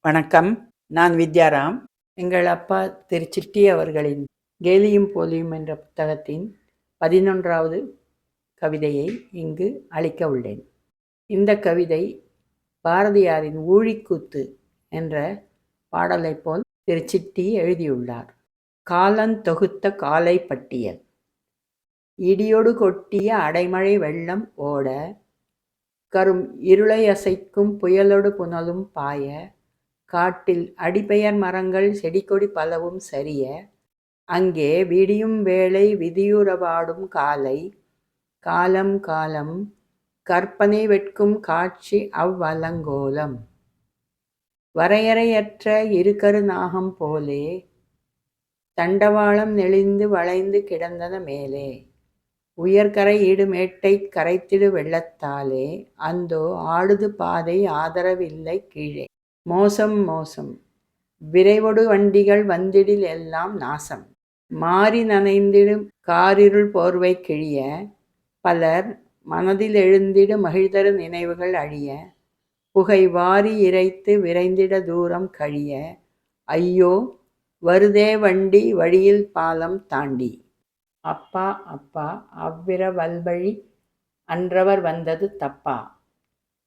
வணக்கம். நான் வித்யாராம் எங்கள் அப்பா திரு சிட்டி அவர்களின் கேலியும் போலியும் என்ற புத்தகத்தின் பதினொன்றாவது கவிதையை இங்கு அளிக்க உள்ளேன். இந்த கவிதை பாரதியாரின் ஊழிக்கூத்து என்ற பாடலைப் போல் திரு சிட்டி எழுதியுள்ளார். காலந்தொகுத்த காலை பட்டியல் இடியொடு கொட்டிய அடைமழை வெள்ளம் ஓட கரும் இருளை அசைக்கும் புயலொடு புனலும் பாய காட்டில் அடிபெயர் மரங்கள் செடிகொடி பலவும் சரிய அங்கே விடியும் வேளை விதியுறவாடும் காலை காலம் காலம் கற்பனை வெட்கும் காட்சி அவ்வலங்கோலம். வரையறையற்ற இருக்கரு நாகம் போலே தண்டவாளம் நெளிந்து வளைந்து கிடந்தன மேலே. உயர்கரை இடுமேட்டை கரைத்திடு வெள்ளத்தாலே அந்தோ ஆடுது பாதை ஆதரவில்லை கீழே. மோசம் மோசம். விரைவொடு வண்டிகள் வந்திடில் எல்லாம் நாசம். மாறி நனைந்திடும் காரிருள் போர்வை கிழிய பலர் மனதில் எழுந்திடு மகிழ்தரு நினைவுகள் அழிய புகை வாரி இறைத்து விரைந்திட தூரம் கழிய ஐயோ வருதே வண்டி வழியில் பாலம் தாண்டி. அப்பா அப்பா அவ்விர வல்வழி அன்றவர் வந்தது தப்பா?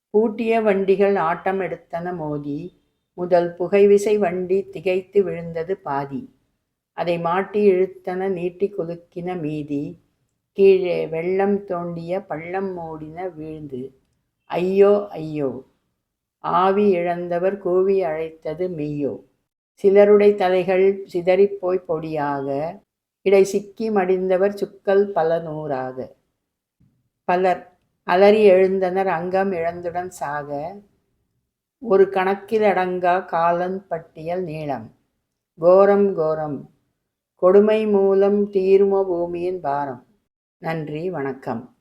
பூட்டிய வண்டிகள் ஆட்டம் எடுத்தன மோதி முதல் புகைவிசை வண்டி திகைத்து விழுந்தது பாதி. அதை மாட்டி இழுத்தன நீட்டி குலுக்கின மீதி கீழே வெள்ளம் தோண்டிய பள்ளம் மூடின வீழ்ந்து. ஐயோ ஐயோ ஆவி இழந்தவர் கூவி அழைத்தது மெய்யோ. சிலருடை தலைகள் சிதறிப்போய் பொடியாக இடை சிக்கி மடிந்தவர் சுக்கல் பல நூறாக. பலர் அலறி எழுந்தனர் அங்கம் இழந்துடன் சாக ஒரு கணக்கில் அடங்கா காலன் பட்டியல் நீளம். கோரம் கோரம் கொடுமை மூலம் தீர்ம பூமியின் பாரம். நன்றி வணக்கம்.